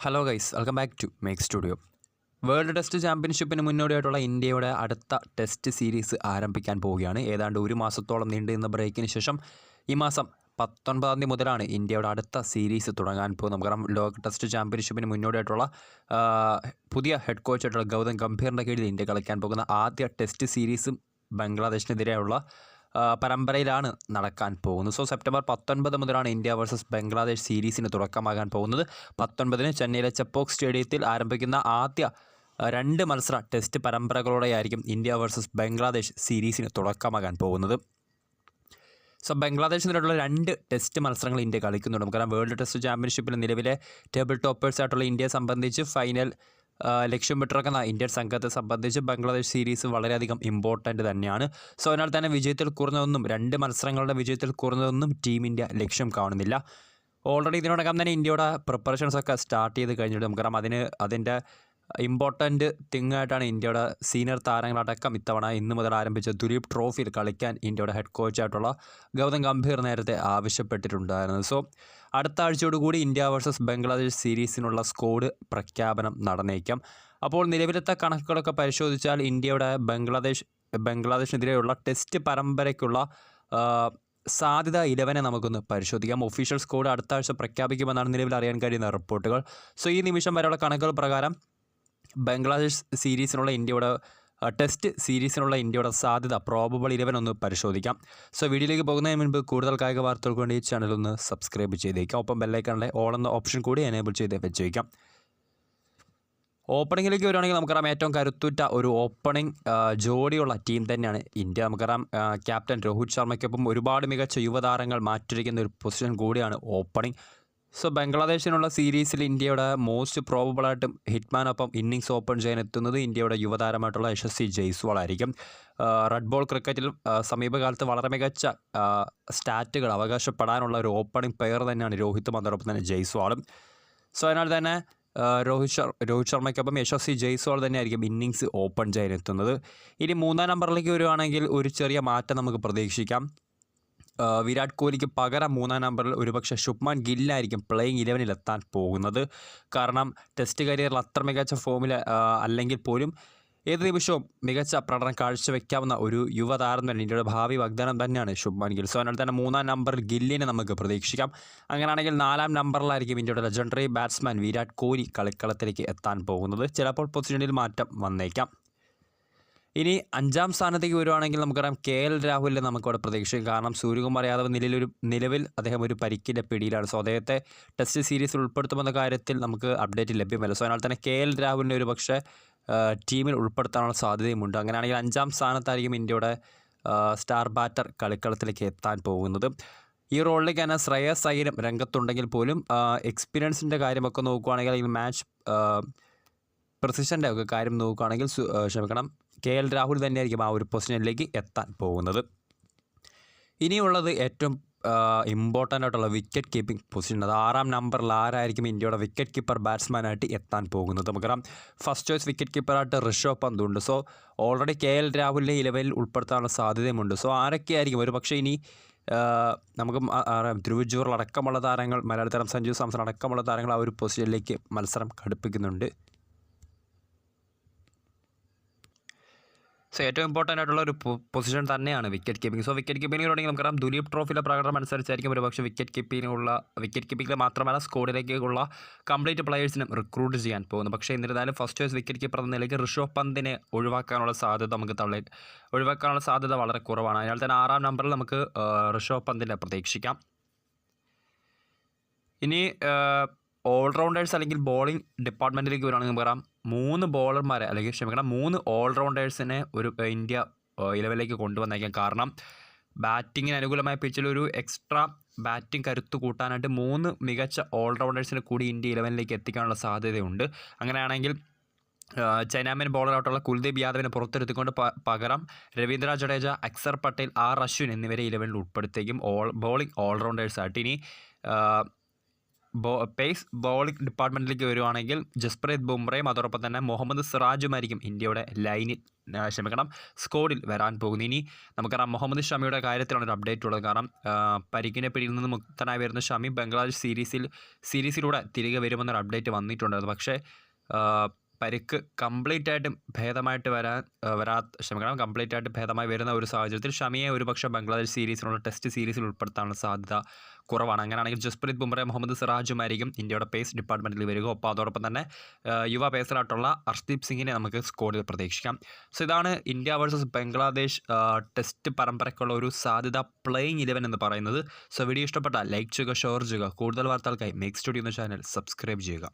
Hello guys welcome back to make studio world test ചാമ്പ്യൻഷിപ്പിന് മുന്നോടിയായിട്ടുള്ള ഇന്ത്യയുടെ അടുത്ത ടെസ്റ്റ് സീരീസ് ആരംഭിക്കാൻ പോവുകയാണ്. ഏതാണ്ട് ഒരു മാസത്തോളം നീണ്ടു നിന്ന ബ്രേക്കിന് ശേഷം ഈ മാസം പത്തൊൻപതാം തീയതി മുതലാണ് ഇന്ത്യയുടെ അടുത്ത സീരീസ് തുടങ്ങാൻ പോകുന്നത്. നമുക്കറിയാം ലോക ടെസ്റ്റ് ചാമ്പ്യൻഷിപ്പിന് മുന്നോടിയായിട്ടുള്ള പുതിയ ഹെഡ് കോച്ചായിട്ടുള്ള ഗൗതം ഗംഭീറിന്റെ കീഴിൽ ഇന്ത്യ കളിക്കാൻ പോകുന്ന ആദ്യ ടെസ്റ്റ് സീരീസും ബംഗ്ലാദേശിനെതിരെയുള്ള പരമ്പരയിലാണ് നടക്കാൻ പോകുന്നത്. സോ സെപ്റ്റംബർ പത്തൊൻപത് മുതലാണ് ഇന്ത്യ വേഴ്സസ് ബംഗ്ലാദേശ് സീരീസിന് തുടക്കമാകാൻ പോകുന്നത്. പത്തൊൻപതിന് ചെന്നൈയിലെ ചെപ്പോക്ക് സ്റ്റേഡിയത്തിൽ ആരംഭിക്കുന്ന ആദ്യ രണ്ട് മത്സര ടെസ്റ്റ് പരമ്പരകളോടെയായിരിക്കും ഇന്ത്യ വേഴ്സസ് ബംഗ്ലാദേശ് സീരീസിന് തുടക്കമാകാൻ പോകുന്നത്. സോ ബംഗ്ലാദേശിനെതിരെയുള്ള രണ്ട് ടെസ്റ്റ് മത്സരങ്ങൾ ഇന്ത്യ കളിക്കുന്നുണ്ട്. കാരണം വേൾഡ് ടെസ്റ്റ് ചാമ്പ്യൻഷിപ്പിൽ നിലവിലെ ടേബിൾ ടോപ്പേഴ്സ് ആയിട്ടുള്ള ഇന്ത്യയെ സംബന്ധിച്ച് ഫൈനൽ ലക്ഷ്യം വിട്ടിറക്കുന്ന ഇന്ത്യൻ സംഘത്തെ സംബന്ധിച്ച് ബംഗ്ലാദേശ് സീരീസ് വളരെയധികം ഇമ്പോർട്ടന്റ് തന്നെയാണ്. സോ അതിനാൽ തന്നെ വിജയത്തിൽ കുറഞ്ഞതൊന്നും രണ്ട് മത്സരങ്ങളുടെ വിജയത്തിൽ കുറഞ്ഞതൊന്നും ടീം ഇന്ത്യ ലക്ഷ്യം കാണുന്നില്ല. ഓൾറെഡി ഇതിനോടകം തന്നെ ഇന്ത്യയുടെ പ്രിപ്പറേഷൻസ് ഒക്കെ സ്റ്റാർട്ട് ചെയ്ത് കഴിഞ്ഞിട്ട് നമുക്കറിയാം അതിന് അതിന്റെ ഇമ്പോർട്ടന്റ് തിങ് ആയിട്ടാണ് ഇന്ത്യയുടെ സീനിയർ താരങ്ങളടക്കം ഇത്തവണ ഇന്ന് മുതൽ ആരംഭിച്ച ദുലീപ് ട്രോഫിയിൽ കളിക്കാൻ ഇന്ത്യയുടെ ഹെഡ് കോച്ചായിട്ടുള്ള ഗൗതം ഗംഭീർ നേരത്തെ ആവശ്യപ്പെട്ടിട്ടുണ്ടായിരുന്നു. സോ അടുത്ത ആഴ്ചയോടുകൂടി ഇന്ത്യ വേഴ്സസ് ബംഗ്ലാദേശ് സീരീസിനുള്ള സ്കോഡ് പ്രഖ്യാപനം നടന്നേക്കാം. അപ്പോൾ നിലവിലത്തെ കണക്കുകളൊക്കെ പരിശോധിച്ചാൽ ഇന്ത്യയുടെ ബംഗ്ലാദേശ് ബംഗ്ലാദേശിനെതിരെയുള്ള ടെസ്റ്റ് പരമ്പരയ്ക്കുള്ള സാധ്യത ഇലവനെ നമുക്കൊന്ന് പരിശോധിക്കാം. ഒഫീഷ്യൽ സ്കോഡ് അടുത്ത ആഴ്ച പ്രഖ്യാപിക്കുമെന്നാണ് നിലവിൽ അറിയാൻ കഴിയുന്ന റിപ്പോർട്ടുകൾ. സോ ഈ നിമിഷം വരെയുള്ള കണക്കുകൾ പ്രകാരം ബംഗ്ലാദേശ് സീരീസിനുള്ള ഇന്ത്യയുടെ ടെസ്റ്റ് സീരീസിനുള്ള ഇന്ത്യയുടെ സാധ്യത പ്രോബബിൾ ഇലവൻ ഒന്ന് പരിശോധിക്കാം. സോ വീഡിയോയിലേക്ക് പോകുന്നതിന് മുൻപ് കൂടുതൽ കായിക വാർത്തകൾക്ക് വേണ്ടി ഈ ചാനൽ ഒന്ന് സബ്സ്ക്രൈബ് ചെയ്തേക്കാം ഒപ്പം ബെല്ലൈക്കാനുള്ള ഓൾ എന്ന ഓപ്ഷൻ കൂടി എനേബിൾ ചെയ്ത് വെച്ചേക്കാം. ഓപ്പണിങ്ങിലേക്ക് വരുവാണെങ്കിൽ നമുക്കറിയാം ഏറ്റവും കരുത്തുറ്റ ഒരു ഓപ്പണിംഗ് ജോഡിയുള്ള ടീം തന്നെയാണ് ഇന്ത്യ. നമുക്കറിയാം ക്യാപ്റ്റൻ രോഹിത് ശർമ്മയ്ക്കൊപ്പം ഒരുപാട് മികച്ച യുവതാരങ്ങൾ മാറ്റിരിക്കുന്ന ഒരു പൊസിഷൻ കൂടിയാണ് ഓപ്പണിംഗ് സോ ബംഗ്ലാദേശിനുള്ള സീരീസിൽ ഇന്ത്യയുടെ മോസ്റ്റ് പ്രോബബിളായിട്ടും ഹിറ്റ്മാനൊപ്പം ഇന്നിങ്സ് ഓപ്പൺ ചെയ്യാൻ എത്തുന്നത് ഇന്ത്യയുടെ യുവതാരമായിട്ടുള്ള യശസ്വി ജയ്സ്വാൾ ആയിരിക്കും. റെഡ് ബോൾ ക്രിക്കറ്റിൽ സമീപകാലത്ത് വളരെ മികച്ച സ്റ്റാറ്റുകൾ അവകാശപ്പെടാനുള്ള ഒരു ഓപ്പണിംഗ് പെയർ തന്നെയാണ് രോഹിത് അതോടൊപ്പം തന്നെ ജയ്സ്വാളും. സോ അതിനാൽ തന്നെ രോഹിത് ശർ രോഹിത് ശർമ്മയ്ക്കൊപ്പം യശസ്വി ജയ്സ്വാൾ തന്നെയായിരിക്കും ഇന്നിങ്സ് ഓപ്പൺ ചെയ്യാൻ എത്തുന്നത് ഇനി മൂന്നാം നമ്പറിലേക്ക് വരുവാണെങ്കിൽ ഒരു ചെറിയ മാറ്റം നമുക്ക് പ്രതീക്ഷിക്കാം. വിരാട് കോഹ്ലിക്ക് പകരം മൂന്നാം നമ്പറിൽ ഒരുപക്ഷെ ശുഭ്മാൻ ഗില്ലായിരിക്കും പ്ലേയിങ് ഇലവനിൽ എത്താൻ പോകുന്നത്. കാരണം ടെസ്റ്റ് കരിയറിൽ അത്ര മികച്ച ഫോമിൽ അല്ലെങ്കിൽ പോലും ഏത് നിമിഷവും മികച്ച പ്രകടനം കാഴ്ചവെക്കാവുന്ന ഒരു യുവതാരം തന്നെ ഇന്ത്യയുടെ ഭാവി വാഗ്ദാനം തന്നെയാണ് ശുഭ്മാൻ ഗിൽ. സോ അതിനാൽ തന്നെ മൂന്നാം നമ്പറിൽ ഗില്ലിനെ നമുക്ക് പ്രതീക്ഷിക്കാം. അങ്ങനെയാണെങ്കിൽ നാലാം നമ്പറിലായിരിക്കും ഇന്ത്യയുടെ ലെജൻഡറി ബാറ്റ്സ്മാൻ വിരാട് കോഹ്ലി കളിക്കളത്തിലേക്ക് എത്താൻ പോകുന്നത്. ചിലപ്പോൾ പൊസിഷനിൽ മാറ്റം വന്നേക്കാം. ഇനി അഞ്ചാം സ്ഥാനത്തേക്ക് വരുവാണെങ്കിൽ നമുക്കറിയാം കെ എൽ രാഹുലിനെ നമുക്കവിടെ പ്രതീക്ഷിക്കും. കാരണം സൂര്യകുമാർ യാദവ് നിലയിലൊരു നിലവിൽ അദ്ദേഹം ഒരു പരിക്കിന്റെ പിടിയിലാണ്. സോ അദ്ദേഹത്തെ ടെസ്റ്റ് സീരീസിൽ ഉൾപ്പെടുത്തുമെന്ന കാര്യത്തിൽ നമുക്ക് അപ്ഡേറ്റ് ലഭ്യമല്ല. സോ അതിനാൽ തന്നെ കെ എൽ രാഹുലിനെ ഒരു പക്ഷേ ടീമിൽ ഉൾപ്പെടുത്താനുള്ള സാധ്യതയുമുണ്ട്. അങ്ങനെയാണെങ്കിൽ അഞ്ചാം സ്ഥാനത്തായിരിക്കും ഇന്ത്യയുടെ സ്റ്റാർ ബാറ്റർ കളിക്കളത്തിലേക്ക് എത്താൻ പോകുന്നത്. ഈ റോളിലേക്ക് തന്നെ ശ്രേയസ് അയ്യരും രംഗത്തുണ്ടെങ്കിൽ പോലും എക്സ്പീരിയൻസിന്റെ കാര്യമൊക്കെ നോക്കുകയാണെങ്കിൽ അല്ലെങ്കിൽ മാച്ച് പ്രസിഷന്റെ ഒക്കെ കാര്യം നോക്കുകയാണെങ്കിൽ ക്ഷമിക്കണം കെ എൽ രാഹുൽ തന്നെയായിരിക്കും ആ ഒരു പൊസിഷനിലേക്ക് എത്താൻ പോകുന്നത്. ഇനിയുള്ളത് ഏറ്റവും ഇമ്പോർട്ടന്റ് ആയിട്ടുള്ള വിക്കറ്റ് കീപ്പിംഗ് പൊസിഷൻ അത് ആറാം നമ്പറിൽ ആരായിരിക്കും ഇന്ത്യയുടെ വിക്കറ്റ് കീപ്പർ ബാറ്റ്സ്മാനായിട്ട് എത്താൻ പോകുന്നത് നമുക്കറിയാം. ഫസ്റ്റ് ചോയ്സ് വിക്കറ്റ് കീപ്പറായിട്ട് ഋഷഭ് പന്ത് ഉണ്ട്. സോ ഓൾറെഡി കെ എൽ രാഹുലിനെ ഇലവനിൽ ഉൾപ്പെടുത്താനുള്ള സാധ്യതയുമുണ്ട്. സോ ആരൊക്കെയായിരിക്കും? ഒരു പക്ഷേ ഇനി നമുക്ക് ധ്രുവജൂറിൽ ധ്രുവ് ജൂറൽ അടക്കമുള്ള താരങ്ങൾ മലയാളി താരം സഞ്ജു സാംസൺ അടക്കമുള്ള താരങ്ങൾ ആ ഒരു പൊസിഷനിലേക്ക് മത്സരം ഘടിപ്പിക്കുന്നുണ്ട്. ഏറ്റവും ഇമ്പോർട്ടന്റ് ആയിട്ടുള്ള ഒരു പൊസിഷൻ തന്നെയാണ് വിക്കറ്റ് കീപ്പിംഗ് സോ വിക്കറ്റ് കീപ്പിങ്ങിലുണ്ടെങ്കിൽ നമുക്കറിയാം ദുലീപ് ട്രോഫിയിലെ പ്രകടനം അനുസരിച്ചായിരിക്കും ഒരു പക്ഷേ വിക്കറ്റ് കീപ്പിങ്ങിനുള്ള വിക്കറ്റ് കീപ്പിംഗിൽ മാത്രമല്ല സ്കോഡിലേക്കുള്ള കംപ്ലീറ്റ് പ്ലെയേഴ്സിനും റിക്രൂട്ട് ചെയ്യാൻ പോകുന്നു പക്ഷേ എന്നിരുന്നാലും ഫസ്റ്റ് ചോയ്സ് വിക്കറ്റ് കീപ്പർ എന്ന നിലയ്ക്ക് ഋഷഭ് പന്തിനെ ഒഴിവാക്കാനുള്ള സാധ്യത നമുക്ക് തള്ളി ഒഴിവാക്കാനുള്ള സാധ്യത വളരെ കുറവാണ്. അതിനാൽ തന്നെ ആറാം നമ്പറിൽ നമുക്ക് ഋഷഭ് പന്തിനെ പ്രതീക്ഷിക്കാം. ഇനി ഓൾറൗണ്ടേഴ്സ് അല്ലെങ്കിൽ ബോളിംഗ് ഡിപ്പാർട്ട്മെന്റിലേക്ക് നമുക്ക് പറയാം മൂന്ന് ബോളർമാരെ അല്ലെങ്കിൽ ക്ഷമിക്കണം മൂന്ന് ഓൾറൗണ്ടേഴ്സിനെ ഒരു ഇന്ത്യ ഇലവനിലേക്ക് കൊണ്ടുവന്നേക്കാം. കാരണം ബാറ്റിങ്ങിന് അനുകൂലമായ പിച്ചിൽ ഒരു എക്സ്ട്രാ ബാറ്റിംഗ് കരുത്ത് കൂട്ടാനായിട്ട് മൂന്ന് മികച്ച ഓൾറൗണ്ടേഴ്സിനെ കൂടി ഇന്ത്യ ഇലവനിലേക്ക് എത്തിക്കാനുള്ള സാധ്യതയുണ്ട്. അങ്ങനെയാണെങ്കിൽ ചൈനാമൻ ബോളറായിട്ടുള്ള കുൽദീപ് യാദവിനെ പുറത്തെടുത്തിക്കൊണ്ട് പകരം രവീന്ദ്ര ജഡേജ അക്സർ പട്ടേൽ ആർ അശ്വിൻ എന്നിവരെ ഇലവനിൽ ഉൾപ്പെടുത്തേക്കും ഓൾ ബോളിംഗ് ഓൾറൗണ്ടേഴ്സായിട്ട് ഇനി ബോ പേസ് ബോളിംഗ് ഡിപ്പാർട്ട്മെന്റിലേക്ക് വരുവാണെങ്കിൽ ജസ്പ്രീത് ബുംറയും അതോടൊപ്പം തന്നെ മുഹമ്മദ് സിറാജുമായിരിക്കും ഇന്ത്യയുടെ ലൈനിൽ ക്ഷമിക്കണം സ്കോഡിൽ വരാൻ പോകുന്നു ഇനി നമുക്കറിയാം മുഹമ്മദ് ഷമിയുടെ കാര്യത്തിലാണ് ഒരു അപ്ഡേറ്റ് ഉള്ളത്. കാരണം പരിക്കിനെ പിടിയിൽ നിന്ന് മുക്തനായി വരുന്ന ഷമി ബംഗ്ലാദേശ് സീരീസിൽ സീരീസിലൂടെ തിരികെ വരുമെന്നൊരു അപ്ഡേറ്റ് വന്നിട്ടുണ്ടായിരുന്നു. പക്ഷേ പരിക്ക് കംപ്ലീറ്റ് ആയിട്ടും ഭേദമായിട്ട് വരാൻ വരാ ക്ഷമിക്കണം കംപ്ലീറ്റ് ആയിട്ട് ഭേദമായി വരുന്ന ഒരു സാഹചര്യത്തിൽ ഷമിയെ ഒരുപക്ഷെ ബംഗ്ലാദേശ് സീരീസിലുള്ള ടെസ്റ്റ് സീരീസിൽ ഉൾപ്പെടുത്താനുള്ള സാധ്യത കുറവാണ്. അങ്ങനെയാണെങ്കിൽ ജസ്പ്രീത് ബുംറ മുഹമ്മദ് സിറാജുമായിരിക്കും ഇന്ത്യയുടെ പേസ് ഡിപ്പാർട്ട്മെന്റിൽ വരിക. ഒപ്പം അതോടൊപ്പം തന്നെ യുവ പേസറായിട്ടുള്ള അർഷ്ദീപ് സിംഗിനെ നമുക്ക് സ്കോഡിൽ പ്രതീക്ഷിക്കാം. സോ ഇതാണ് ഇന്ത്യ വേഴ്സസ് ബംഗ്ലാദേശ് ടെസ്റ്റ് പരമ്പരയ്ക്കുള്ള ഒരു സാധ്യത പ്ലേയിങ് ഇലവൻ എന്ന് പറയുന്നത്. സോ വീഡിയോ ഇഷ്ടപ്പെട്ടാൽ ലൈക്ക് ചെയ്യുക ഷെയർ ചെയ്യുക. കൂടുതൽ വാർത്തകൾക്കായി മേക്ക് സ്റ്റുഡിയോ എന്ന ചാനൽ സബ്സ്ക്രൈബ് ചെയ്യുക.